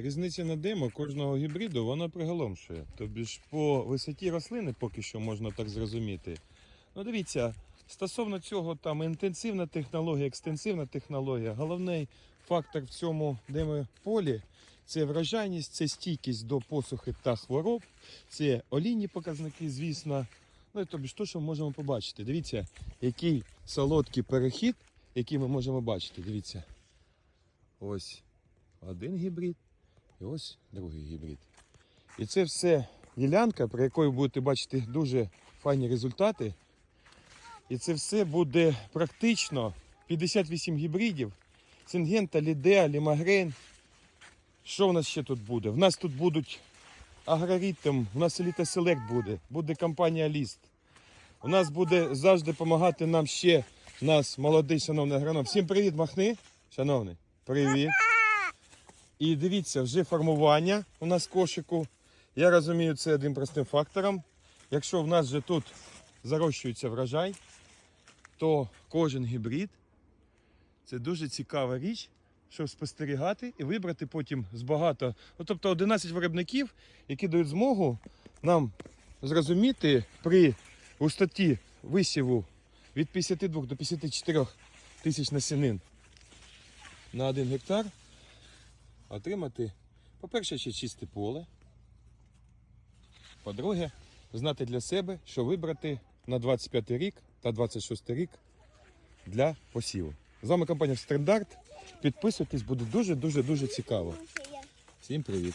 Різниця на демо кожного гібриду вона приголомшує. Тобі ж по висоті рослини поки що можна так зрозуміти. Ну дивіться, стосовно цього там інтенсивна технологія, екстенсивна технологія. Головний фактор в цьому демополі це врожайність, це стійкість до посухи та хвороб, це олійні показники, звісно. Ну і тобі ж то, що ми можемо побачити. Дивіться, який солодкий перехід, який ми можемо бачити. Дивіться. Ось один гібрид і ось другий гібрид. І це все ділянка, при якої будете бачити дуже файні результати. І це все буде практично 58 гібридів. Сингента, Лідеа, Лімагрейн. Що в нас ще тут буде? В нас тут будуть агроритм, у нас Еліта Селект буде, буде компанія Ліст. У нас буде завжди допомагати нам ще нас, молодий шановний агроном. Всім привіт, махни. Шановний, привіт. І дивіться, вже формування у нас кошику. Я розумію, це одним простим фактором. Якщо в нас вже тут зарощується врожай, то кожен гібрид це дуже цікава річ, щоб спостерігати і вибрати потім з багато. Ну, тобто 11 виробників, які дають змогу нам зрозуміти при густоті висіву від 52 до 54 тисяч насінин на 1 гектар отримати, по-перше, ще чисте поле. По-друге, знати для себе, що вибрати на 25 рік та 26 рік для посіву. З вами компанія Стандарт. Підписуйтесь, буде дуже-дуже дуже цікаво. Всім привіт!